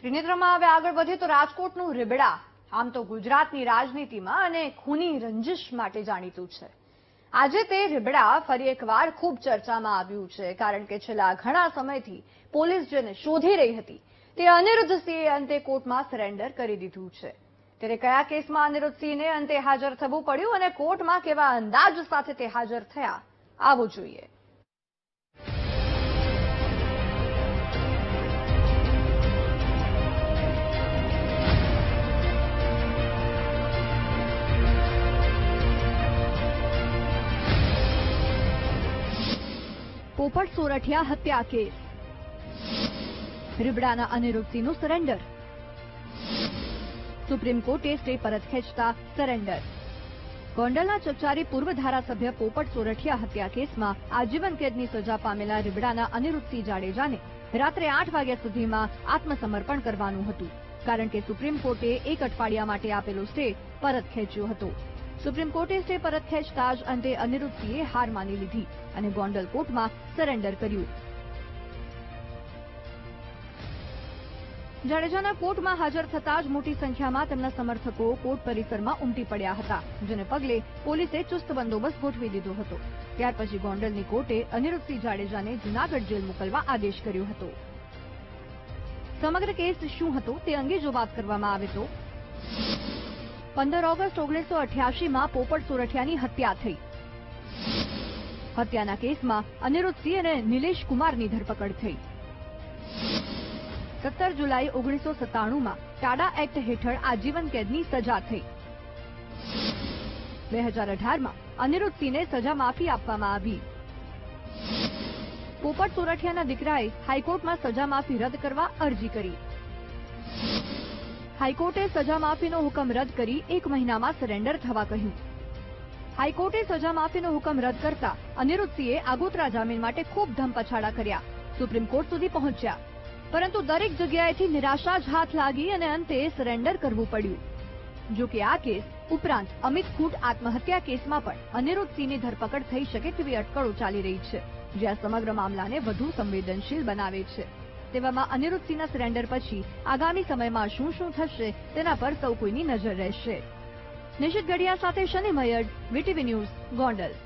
ત્રિનેત્રમાં હવે આગળ વધીએ તો રાજકોટનું રીબડા. આમ તો ગુજરાતની રાજનીતિમાં અને ખૂની રંજિશ માટે જાણીતું છે. આજે તે રીબડા ફરી એકવાર ખૂબ ચર્ચામાં આવ્યું છે, કારણ કે છેલ્લા ઘણા સમયથી પોલીસ જેને શોધી રહી હતી, તે અનિરુદ્ધ સિંહે અંતે કોર્ટમાં સરેન્ડર કરી દીધું છે. ત્યારે કયા કેસમાં અનિરુદ્ધસિંહને અંતે હાજર થવું પડ્યું અને કોર્ટમાં કેવા અંદાજ સાથે તે હાજર થયા, આવો જોઈએ. પોપટ સોરઠિયા હત્યા કેસ. રીબડાના અનિરુદ્ધસિંહનું સરેન્ડર સુપ્રીમ કોર્ટે સ્ટે પરત ખેંચતા સરેન્ડર ગોંડલના ચકચારી પૂર્વ ધારાસભ્ય પોપટ સોરઠિયા હત્યા કેસમાં આજીવન કેદની સજા પામેલા રીબડાના અનિરુદ્ધસિંહ જાડેજાને રાત્રે આઠ વાગ્યા સુધીમાં આત્મસમર્પણ કરવાનું હતું. કારણ કે સુપ્રીમ કોર્ટે એક અઠવાડિયા માટે આપેલો સ્ટે પરત ખેંચ્યો હતો. સુપ્રીમ કોર્ટે સ્ટે પરત ખેંચતા જ અંતે અનિરુદ્ધસિંહે હાર માની લીધી અને ગોંડલ કોર્ટમાં સરેન્ડર કર્યું. જાડેજાના કોર્ટમાં હાજર થતા જ મોટી સંખ્યામાં તેમના સમર્થકો કોર્ટ પરિસરમાં ઉમટી પડ્યા હતા, જેને પગલે પોલીસે ચુસ્ત બંદોબસ્ત ગોઠવી દીધો હતો. ત્યાર પછી ગોંડલની કોર્ટે અનિરુદ્ધસિંહ જાડેજાને જૂનાગઢ જેલ મોકલવા આદેશ કર્યો હતો. સમગ્ર કેસ શું હતો તે અંગે જો વાત કરવામાં આવે તો? પંદર ઓગસ્ટ ઓગણીસો અઠ્યાસીમાં પોપટ સોરઠિયાની હત્યા થઈ. હત્યાના કેસમાં અનિરુદ્ધસિંહ અને નિલેશ કુમારની ધરપકડ થઈ. સત્તર જુલાઈ ઓગણીસો સત્તાણુંમાં ટાડા એક્ટ હેઠળ આજીવન કેદની સજા થઈ. બે હજાર અઢારમાં અનિરુદ્ધસિંહને સજા માફી આપવામાં આવી. પોપટ સોરઠિયાના દીકરાએ હાઈકોર્ટમાં સજા માફી રદ કરવા અરજી કરી. હાઈકોર્ટે સજા માફીનો હુકમ રદ કરી એક મહિનામાં સરેન્ડર થવા કહ્યું. હાઈકોર્ટે સજા માફીનો હુકમ રદ કરતા અનિરુદ્ધસિંહે આગોતરા જામીન માટે ખૂબ ધમપછાડા કર્યા. સુપ્રીમ કોર્ટ સુધી પહોંચ્યા. પરંતુ દરેક જગ્યાએથી નિરાશા જ હાથ લાગી અને અંતે સરેન્ડર કરવું પડ્યું. જો કે આ કેસ ઉપરાંત અમિત ખૂટ આત્મહત્યા કેસમાં પણ અનિરુદ્ધસિંહની ધરપકડ થઈ શકે તેવી અટકળો ચાલી રહી છે, જે આ સમગ્ર મામલાને વધુ સંવેદનશીલ બનાવે છે. તેવામાં અનિરુદ્ધસિંહના સરેન્ડર પછી આગામી સમયમાં શું શું થશે તેના પર સૌ કોઈની નજર રહેશે. નિશિત ગઢિયા સાથે શનિ મયડ વીટીવી ન્યૂઝ, ગોંડલ.